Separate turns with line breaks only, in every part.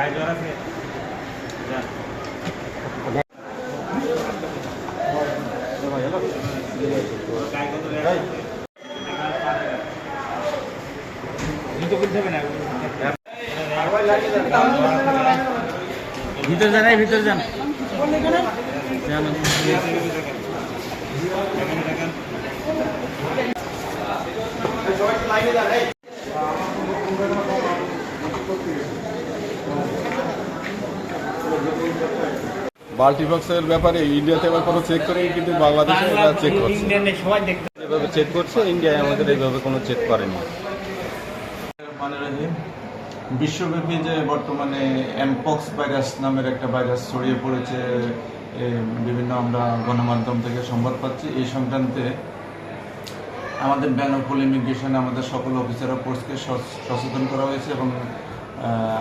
গায়ে জ্বর আছে। ভিতর যান ভিতর যান। যান। দেখেন
ব্যাপারে ইন্ডিয়াতে আবার কোনো চেক করে কিন্তু বাংলাদেশে এটা চেক করছে।
সবাই দেখতে
এভাবে চেক করছে ইন্ডিয়ায় আমাদের এইভাবে কোনো চেক করেনি।
মানে বিশ্বব্যাপী যে বর্তমানে এমপক্স ভাইরাস নামের একটা ভাইরাস ছড়িয়ে পড়েছে বিভিন্ন আমরা গণমাধ্যম থেকে সংবাদ পাচ্ছি এই সংক্রান্তে আমাদের ব্যানফুল ইমিগ্রেশনে আমাদের সকল অফিসার অফ ফোর্সকে সচ- সচেতন করা হয়েছে এবং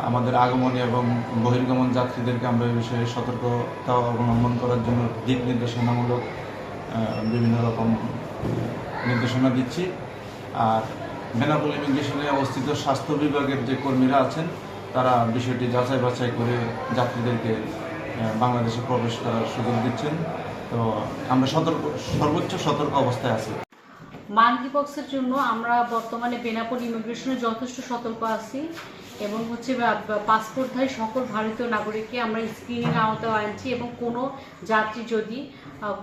আমাদের আগমনী এবং বহির্গমন যাত্রীদেরকে আমরা এই বিষয়ে সতর্কতা অবলম্বন করার জন্য দিক নির্দেশনামূলক বিভিন্ন রকম নির্দেশনা দিচ্ছি। আর বেনাপোল ইমিগ্রেশনে অবস্থিত স্বাস্থ্য বিভাগের যে কর্মীরা আছেন, তারা বিষয়টি যাচাই বাছাই করে যাত্রীদেরকে বাংলাদেশে প্রবেশ করার সুযোগ দিচ্ছেন। তো আমরা সতর্ক, সর্বোচ্চ সতর্ক অবস্থায় আছি।
মাল্টিপক্সের জন্য আমরা বর্তমানে বেনাপোল ইমিগ্রেশনে যথেষ্ট সতর্ক আছি এবং হচ্ছে পাসপোর্টধারী সকল ভারতীয় নাগরিককে আমরা স্ক্রিনিং আওতায় আনছি এবং কোনো যাত্রী যদি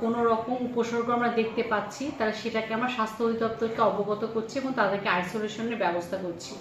কোনো রকম উপসর্গ আমরা দেখতে পাচ্ছি তাহলে সেটাকে আমরা স্বাস্থ্য অধিদপ্তরকে অবগত করছি এবং তাদেরকে আইসোলেশনের ব্যবস্থা করছি।